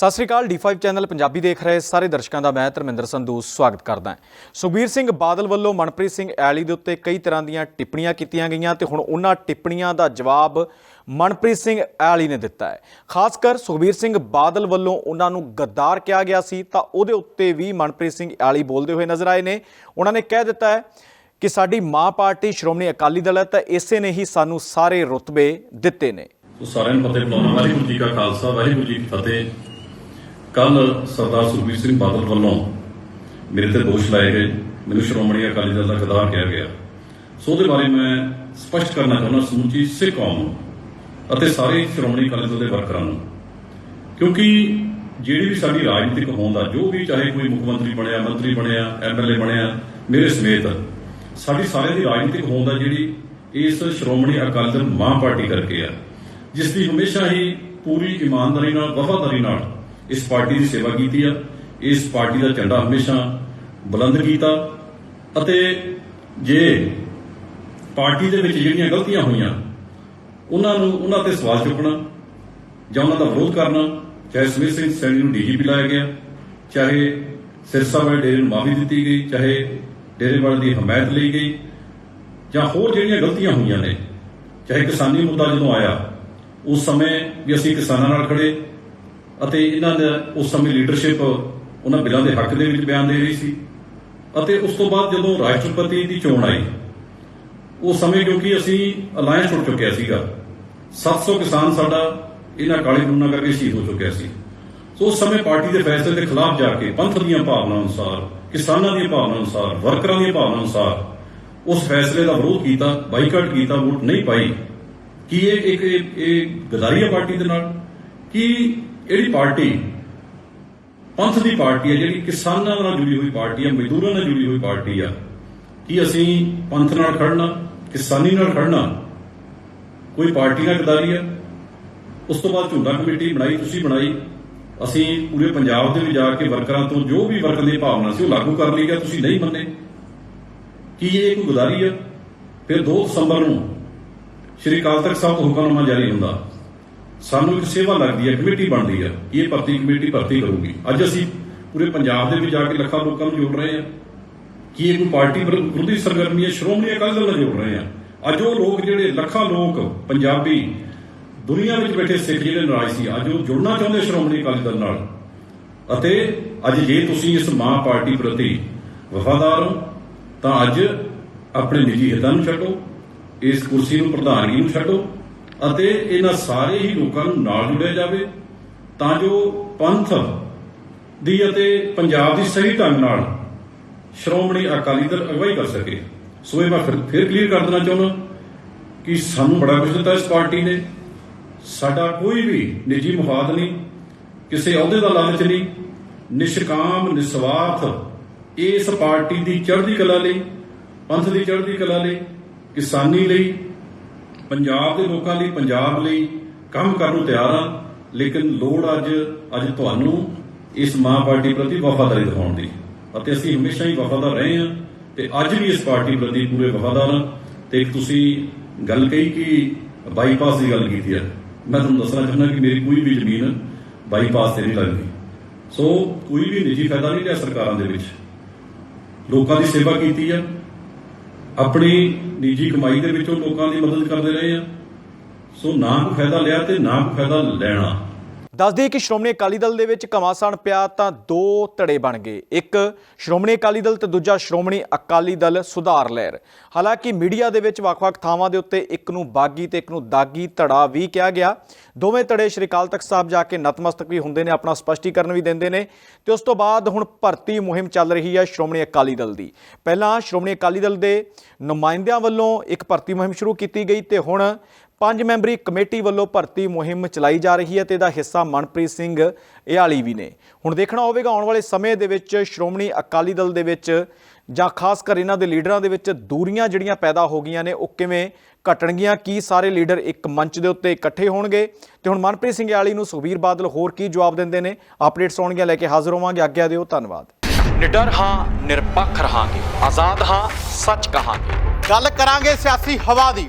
ਸਤਿ ਸ੍ਰੀ ਅਕਾਲ D5 channel Punjabi ਦੇਖ ਰਹੇ ਸਾਰੇ ਦਰਸ਼ਕਾਂ ਦਾ ਮੈਂ ਧਰਮਿੰਦਰ ਸੰਧੂ ਸਵਾਗਤ ਕਰਦਾ ਹਾਂ। ਸੁਖਬੀਰ ਸਿੰਘ ਬਾਦਲ ਵੱਲੋਂ ਮਨਪ੍ਰੀਤ ਸਿੰਘ ਐਲੀ ਦੇ ਉੱਤੇ ਕਈ ਤਰ੍ਹਾਂ ਦੀਆਂ ਟਿੱਪਣੀਆਂ ਕੀਤੀਆਂ ਗਈਆਂ ਤੇ ਹੁਣ ਉਹਨਾਂ ਟਿੱਪਣੀਆਂ ਦਾ ਜਵਾਬ ਮਨਪ੍ਰੀਤ ਸਿੰਘ ਐਲੀ ਨੇ ਦਿੱਤਾ ਹੈ। ਖਾਸ ਕਰ ਸੁਖਬੀਰ ਸਿੰਘ ਬਾਦਲ ਵੱਲੋਂ ਉਹਨਾਂ ਨੂੰ ਗੱਦਾਰ ਕਿਹਾ ਗਿਆ ਸੀ ਤਾਂ ਉਹਦੇ ਉੱਤੇ ਵੀ ਮਨਪ੍ਰੀਤ ਸਿੰਘ ਐਲੀ ਬੋਲਦੇ ਹੋਏ ਨਜ਼ਰ ਆਏ ਨੇ। ਉਹਨਾਂ ਨੇ ਕਹਿ ਦਿੱਤਾ ਹੈ ਕਿ ਸਾਡੀ ਮਾਂ ਪਾਰਟੀ ਸ਼੍ਰੋਮਣੀ ਅਕਾਲੀ ਦਲ ਹੈ ਤਾਂ ਇਸੇ ਨੇ ਹੀ ਸਾਨੂੰ ਸਾਰੇ ਰੁਤਬੇ ਦਿੱਤੇ ਨੇ। ਸੋ ਸਾਰਿਆਂ ਨੂੰ ਫਤਿਹ ਬੁਲਾਉਣਾ ਵਾਹਿਗੁਰੂ ਜੀ ਕਾ ਖਾਲਸਾ, ਵਾਹਿਗੁਰੂ ਜੀ ਕੀ ਫਤਿਹ। ਕੱਲ ਸਰਦਾਰ ਸੁਖਬੀਰ ਸਿੰਘ ਬਾਦਲ ਵੱਲੋਂ ਮੇਰੇ ਤੇ ਦੋਸ਼ ਲਾਏ ਗਏ, ਮੈਨੂੰ ਸ਼੍ਰੋਮਣੀ ਅਕਾਲੀ ਦਲ ਦਾ ਗਦਾਰ ਕਿਹਾ ਗਿਆ। ਸੋ ਉਹਦੇ ਬਾਰੇ ਮੈਂ ਸਪਸ਼ਟ ਕਰਨਾ ਚਾਹੁੰਦਾ ਸਮੁੱਚੀ ਸਿੱਖ ਕੌਮ ਨੂੰ ਅਤੇ ਸਾਰੇ ਸ਼੍ਰੋਮਣੀ ਅਕਾਲੀ ਦਲ ਦੇ ਵਰਕਰਾਂ ਨੂੰ। ਕਿਉਂਕਿ ਜਿਹੜੀ ਵੀ ਸਾਡੀ ਰਾਜਨੀਤਿਕ ਹੋਂਦ ਆ, ਜੋ ਵੀ ਚਾਹੇ ਕੋਈ ਮੁੱਖ ਮੰਤਰੀ ਬਣਿਆ ਮੰਤਰੀ ਬਣਿਆ ਐਮਐਲਏ ਬਣਿਆ, ਮੇਰੇ ਸਮੇਤ, ਸਾਡੀ ਸਾਰਿਆਂ ਦੀ ਰਾਜਨੀਤਿਕ ਹੋਂਦ ਆ ਜਿਹੜੀ ਇਸ ਸ਼੍ਰੋਮਣੀ ਅਕਾਲੀ ਦਲ ਮਾਂ ਪਾਰਟੀ ਕਰਕੇ ਆ, ਜਿਸ ਦੀ ਹਮੇਸ਼ਾ ਹੀ ਪੂਰੀ ਇਮਾਨਦਾਰੀ ਨਾਲ, ਵਫਾਦਾਰੀ ਨਾਲ ਇਸ ਪਾਰਟੀ ਦੀ ਸੇਵਾ ਕੀਤੀ ਆ, ਇਸ ਪਾਰਟੀ ਦਾ ਝੰਡਾ ਹਮੇਸ਼ਾ ਬੁਲੰਦ ਕੀਤਾ ਅਤੇ ਜੇ ਪਾਰਟੀ ਦੇ ਵਿੱਚ ਜਿਹੜੀਆਂ ਗਲਤੀਆਂ ਹੋਈਆਂ, ਉਹਨਾਂ ਨੂੰ ਉਹਨਾਂ ਤੇ ਸਵਾਲ ਚੁੱਕਣਾ ਜਾਂ ਉਹਨਾਂ ਦਾ ਵਿਰੋਧ ਕਰਨਾ, ਚਾਹੇ ਸਮੀਰ ਸਿੰਘ ਸੈਣੀ ਨੂੰ ਡੀਜੀਪੀ ਲਾਇਆ ਗਿਆ, ਚਾਹੇ ਸਿਰਸਾ ਵਾਲੇ ਡੇਰੇ ਨੂੰ ਮਾਫੀ ਦਿੱਤੀ ਗਈ, ਚਾਹੇ ਡੇਰੇ ਵਾਲੇ ਦੀ ਹਮਾਇਤ ਲਈ ਗਈ, ਜਾਂ ਹੋਰ ਜਿਹੜੀਆਂ ਗਲਤੀਆਂ ਹੋਈਆਂ ਨੇ, ਚਾਹੇ ਕਿਸਾਨੀ ਮੁੱਦਾ ਜਦੋਂ ਆਇਆ, ਉਸ ਸਮੇਂ ਵੀ ਅਸੀਂ ਕਿਸਾਨਾਂ ਨਾਲ ਖੜੇ ਅਤੇ ਇਹਨਾਂ ਦਾ ਉਸ ਸਮੇਂ ਲੀਡਰਸ਼ਿਪ ਉਹਨਾਂ ਬਿੱਲਾਂ ਦੇ ਹੱਕ ਦੇ ਵਿੱਚ ਬਿਆਨ ਦੇ ਰਹੀ ਸੀ। ਅਤੇ ਉਸ ਤੋਂ ਬਾਅਦ ਜਦੋਂ ਰਾਸ਼ਟਰਪਤੀ ਦੀ ਚੋਣ ਆਈ, ਉਸ ਸਮੇਂ ਕਿਉਂਕਿ ਅਸੀਂ ਅਲਾਇੰਸ ਟੁੱਟ ਚੁੱਕਿਆ ਸੀਗਾ 700 ਕਿਸਾਨ ਸਾਡਾ ਇਹਨਾਂ ਕਾਲੇ ਕਾਨੂੰਨਾਂ ਕਰਕੇ ਸ਼ਹੀਦ ਹੋ ਚੁੱਕਿਆ ਸੀ। ਸੋ ਉਸ ਸਮੇਂ ਪਾਰਟੀ ਦੇ ਫੈਸਲੇ ਦੇ ਖਿਲਾਫ ਜਾ ਕੇ ਪੰਥ ਦੀਆਂ ਭਾਵਨਾਵਾਂ ਅਨੁਸਾਰ, ਕਿਸਾਨਾਂ ਦੀਆਂ ਭਾਵਨਾਵਾਂ ਅਨੁਸਾਰ, ਵਰਕਰਾਂ ਦੀਆਂ ਭਾਵਨਾਵਾਂ ਅਨੁਸਾਰ ਉਸ ਫੈਸਲੇ ਦਾ ਵਿਰੋਧ ਕੀਤਾ, ਬਾਈਕਾਟ ਕੀਤਾ, ਵੋਟ ਨਹੀਂ ਪਾਈ। ਕੀ ਇਹ ਇੱਕ ਇਹ- ਇਹ ਹੈ ਪਾਰਟੀ ਦੇ ਨਾਲ? ਕਿ ਜਿਹੜੀ ਪਾਰਟੀ, ਪੰਥ ਦੀ ਪਾਰਟੀ ਹੈ, ਜਿਹੜੀ ਕਿਸਾਨਾਂ ਨਾਲ ਜੁੜੀ ਹੋਈ ਪਾਰਟੀ ਹੈ, ਮਜ਼ਦੂਰਾਂ ਨਾਲ ਜੁੜੀ ਹੋਈ ਪਾਰਟੀ ਆ, ਕੀ ਅਸੀਂ ਪੰਥ ਨਾਲ ਖੜਨਾ, ਕਿਸਾਨੀ ਨਾਲ ਖੜਨਾ, ਕੋਈ ਪਾਰਟੀ ਨਾਲ ਗਦਾਰੀ ਹੈ। ਉਸ ਤੋਂ ਬਾਅਦ ਝੁੰਡਾ ਕਮੇਟੀ ਬਣਾਈ, ਤੁਸੀਂ ਬਣਾਈ, ਅਸੀਂ ਪੂਰੇ ਪੰਜਾਬ ਦੇ ਵਿੱਚ ਜਾ ਕੇ ਵਰਕਰਾਂ ਤੋਂ ਜੋ ਵੀ ਵਰਕਰ ਦੀ ਭਾਵਨਾ ਸੀ, ਉਹ ਲਾਗੂ ਕਰ ਲਈ ਗਿਆ ਤੁਸੀਂ ਨਹੀਂ ਮੰਨੇ। ਕੀ ਇਹ ਕੋਈ ਗਦਾਰੀ ਹੈ? ਫਿਰ 2 ਦਸੰਬਰ ਨੂੰ ਸ਼੍ਰੀ ਅਕਾਲ ਤਖਤ ਸਾਹਿਬ ਤੋਂ ਹੁਕਮਨਾਮਾ ਜਾਰੀ ਹੁੰਦਾ। ਸਾਨੂੰ ਇੱਕ ਸੇਵਾ ਲੱਗਦੀ ਹੈ, ਕਮੇਟੀ ਬਣਦੀ ਹੈ। ਇਹ ਭਰਤੀ ਕਮੇਟੀ ਭਰਤੀ ਕਰੂਗੀ। ਅੱਜ ਅਸੀਂ ਪੂਰੇ ਪੰਜਾਬ ਦੇ ਵਿੱਚ ਜਾ ਕੇ ਲੱਖਾਂ ਲੋਕਾਂ ਨੂੰ ਜੋੜ ਰਹੇ ਹਾਂ। ਕੀ ਇਹ ਕੋਈ ਪਾਰਟੀ ਵਿਰੋਧੀ ਸਰਗਰਮੀ ਹੈ? ਸ਼੍ਰੋਮਣੀ ਅਕਾਲੀ ਦਲ ਨਾਲ ਜੋੜ ਰਹੇ ਹਾਂ। ਅੱਜ ਉਹ ਲੋਕ ਜਿਹੜੇ ਲੱਖਾਂ ਲੋਕ ਪੰਜਾਬੀ ਦੁਨੀਆ ਵਿੱਚ ਬੈਠੇ ਸਿੱਖ ਜਿਹੜੇ ਨਾਰਾਜ਼ ਸੀ, ਅੱਜ ਉਹ ਜੁੜਨਾ ਚਾਹੁੰਦੇ ਸ਼੍ਰੋਮਣੀ ਅਕਾਲੀ ਦਲ ਨਾਲ। ਅਤੇ ਅੱਜ ਜੇ ਤੁਸੀਂ ਇਸ ਮਾਂ ਪਾਰਟੀ ਪ੍ਰਤੀ ਵਫਾਦਾਰ ਹੋ, ਤਾਂ ਅੱਜ ਆਪਣੇ ਨਿੱਜੀ ਹਿੱਤਾਂ ਨੂੰ ਛੱਡੋ, ਇਸ ਕੁਰਸੀ ਨੂੰ ਪ੍ਰਧਾਨਗੀ ਨੂੰ ਛੱਡੋ ਅਤੇ ਇਹਨਾਂ ਸਾਰੇ ਹੀ ਲੋਕਾਂ ਨੂੰ ਨਾਲ ਜੁੜਿਆ ਜਾਵੇ, ਤਾਂ ਜੋ ਪੰਥ ਦੀ ਅਤੇ ਪੰਜਾਬ ਦੀ ਸਹੀ ਢੰਗ ਨਾਲ ਸ਼੍ਰੋਮਣੀ ਅਕਾਲੀ ਦਲ ਅਗਵਾਈ ਕਰ ਸਕੇ। ਸੋ ਇਹ ਮੈਂ ਫਿਰ ਫਿਰ ਕਲੀਅਰ ਕਰ ਦੇਣਾ ਚਾਹੁੰਦਾ ਕਿ ਸਾਨੂੰ ਬੜਾ ਕੁਝ ਦਿੱਤਾ ਇਸ ਪਾਰਟੀ ਨੇ। ਸਾਡਾ ਕੋਈ ਵੀ ਨਿੱਜੀ ਮੁਫਾਦ ਨਹੀਂ, ਕਿਸੇ ਅਹੁਦੇ ਦਾ ਲਾਲਚ ਨਹੀਂ, ਨਿਸ਼ਕਾਮ, ਨਿਸਵਾਰਥ ਇਸ ਪਾਰਟੀ ਦੀ ਚੜ੍ਹਦੀ ਕਲਾ ਲਈ, ਪੰਥ ਦੀ ਚੜ੍ਹਦੀ ਕਲਾ ਲਈ, ਕਿਸਾਨੀ ਲਈ ਪੰਜਾਬ ਦੇ ਲੋਕਾਂ ਲਈ, ਪੰਜਾਬ ਲਈ ਕੰਮ ਕਰਨ ਨੂੰ ਤਿਆਰ ਹਾਂ ਲੇਕਿਨ ਲੋੜ ਅੱਜ ਅੱਜ ਤੁਹਾਨੂੰ ਇਸ ਮਾਂ ਪਾਰਟੀ ਪ੍ਰਤੀ ਵਫਾਦਾਰੀ ਦਿਖਾਉਣ ਦੀ। ਅਤੇ ਅਸੀਂ ਹਮੇਸ਼ਾ ਹੀ ਵਫਾਦਾਰ ਰਹੇ ਹਾਂ ਤੇ ਅੱਜ ਵੀ ਇਸ ਪਾਰਟੀ ਪ੍ਰਤੀ ਪੂਰੇ ਵਫਾਦਾਰ ਹਾਂ। ਤੇ ਤੁਸੀਂ ਗੱਲ ਕਹੀ ਕਿ ਬਾਈਪਾਸ ਦੀ ਗੱਲ ਕੀਤੀ ਹੈ। ਮੈਂ ਤੁਹਾਨੂੰ ਦੱਸਣਾ ਚਾਹੁੰਦਾ ਕਿ ਮੇਰੀ ਕੋਈ ਵੀ ਜ਼ਮੀਨ ਬਾਈਪਾਸ ਤੇ ਨਹੀਂ ਲੱਗਦੀ। ਸੋ ਕੋਈ ਵੀ ਨਿੱਜੀ ਫਾਇਦਾ ਨਹੀਂ ਲਿਆ ਸਰਕਾਰਾਂ ਦੇ ਵਿੱਚ। ਲੋਕਾਂ ਦੀ ਸੇਵਾ ਕੀਤੀ ਹੈ ਆਪਣੀ ਨਿੱਜੀ ਕਮਾਈ ਦੇ ਵਿੱਚੋਂ ਲੋਕਾਂ ਦੀ ਮਦਦ ਕਰਦੇ ਰਹੇ ਆ। ਸੋ ਨਾ ਫਾਇਦਾ ਲਿਆ ਤੇ ਨਾ ਫਾਇਦਾ ਲੈਣਾ। ਦੱਸ ਕਿ ਸ਼੍ਰੋਮਣੀ ਅਕਾਲੀ ਦਲ ਦੇ ਵਿੱਚ ਘਮਾਸਾਨ ਪਿਆ ਤਾਂ ਦੋ ਧੜੇ ਬਣ ਗਏ। ਇੱਕ ਸ਼੍ਰੋਮਣੀ ਅਕਾਲੀ ਦਲ ਤੇ ਦੂਜਾ ਸ਼੍ਰੋਮਣੀ ਅਕਾਲੀ ਦਲ ਸੁਧਾਰ ਲਹਿਰ। ਹਾਲਾਂਕਿ ਮੀਡੀਆ ਦੇ ਵਿੱਚ ਵੱਖ-ਵੱਖ ਥਾਵਾਂ ਦੇ ਉੱਤੇ ਇੱਕ ਨੂੰ ਬਾਗੀ ਤੇ ਇੱਕ ਨੂੰ ਦਾਗੀ ਧੜਾ ਵੀ ਕਿਹਾ ਗਿਆ। ਦੋਵੇਂ ਧੜੇ ਸ਼੍ਰੀ ਅਕਾਲ ਤਖਤ ਸਾਹਿਬ ਜਾ ਕੇ ਨਤਮਸਤਕ ਵੀ ਹੁੰਦੇ ਨੇ, ਆਪਣਾ ਸਪਸ਼ਟੀਕਰਨ ਵੀ ਦਿੰਦੇ ਨੇ ਤੇ ਉਸ ਤੋਂ ਬਾਅਦ ਹੁਣ ਭਰਤੀ ਮੁਹਿੰਮ ਚੱਲ ਰਹੀ ਹੈ ਸ਼੍ਰੋਮਣੀ ਅਕਾਲੀ ਦਲ ਦੀ। ਪਹਿਲਾਂ ਸ਼੍ਰੋਮਣੀ ਅਕਾਲੀ ਦਲ ਦੇ ਨੁਮਾਇੰਦਿਆਂ ਵੱਲੋਂ ਇੱਕ ਭਰਤੀ ਮੁਹਿੰਮ ਸ਼ੁਰੂ ਕੀਤੀ ਗਈ ਤੇ ਹੁਣ ਪੰਜ ਮੈਂਬਰੀ ਕਮੇਟੀ ਵੱਲੋਂ ਭਰਤੀ ਮੁਹਿੰਮ ਚਲਾਈ ਜਾ ਰਹੀ ਹੈ ਤੇ ਇਹਦਾ ਹਿੱਸਾ ਮਨਪ੍ਰੀਤ ਸਿੰਘ ਇਆਲੀ ਵੀ ਨੇ। ਹੁਣ ਦੇਖਣਾ ਹੋਵੇਗਾ ਆਉਣ ਵਾਲੇ ਸਮੇਂ ਦੇ ਵਿੱਚ ਸ਼੍ਰੋਮਣੀ ਅਕਾਲੀ ਦਲ ਦੇ ਵਿੱਚ ਜਾਂ ਖਾਸ ਕਰ ਇਹਨਾਂ ਦੇ ਲੀਡਰਾਂ ਦੇ ਵਿੱਚ ਦੂਰੀਆਂ ਜਿਹੜੀਆਂ ਪੈਦਾ ਹੋ ਗਈਆਂ ਨੇ ਉਹ ਕਿਵੇਂ ਘਟਣਗੀਆਂ ਕੀ ਸਾਰੇ ਲੀਡਰ ਇੱਕ ਮੰਚ ਦੇ ਉੱਤੇ ਇਕੱਠੇ ਹੋਣਗੇ? ਤੇ ਹੁਣ ਮਨਪ੍ਰੀਤ ਸਿੰਘ ਇਆਲੀ ਨੂੰ ਸੁਖਬੀਰ ਬਾਦਲ ਹੋਰ ਕੀ ਜਵਾਬ ਦਿੰਦੇ ਨੇ? ਅਪਡੇਟਸ ਆਉਣਗੀਆਂ ਲੈ ਕੇ ਹਾਜ਼ਰ ਹੋਵਾਂਗੇ। ਆਗਿਆ ਦਿਓ ਧੰਨਵਾਦ। ਨਿਡਰ ਹਾਂ ਨਿਰਪੱਖ ਰਹਾਂਗੇ। ਆਜ਼ਾਦ ਹਾਂ ਸੱਚ ਕਹਾਂਗੇ। ਗੱਲ ਕਰਾਂਗੇ ਸਿਆਸੀ ਹਵਾ ਦੀ।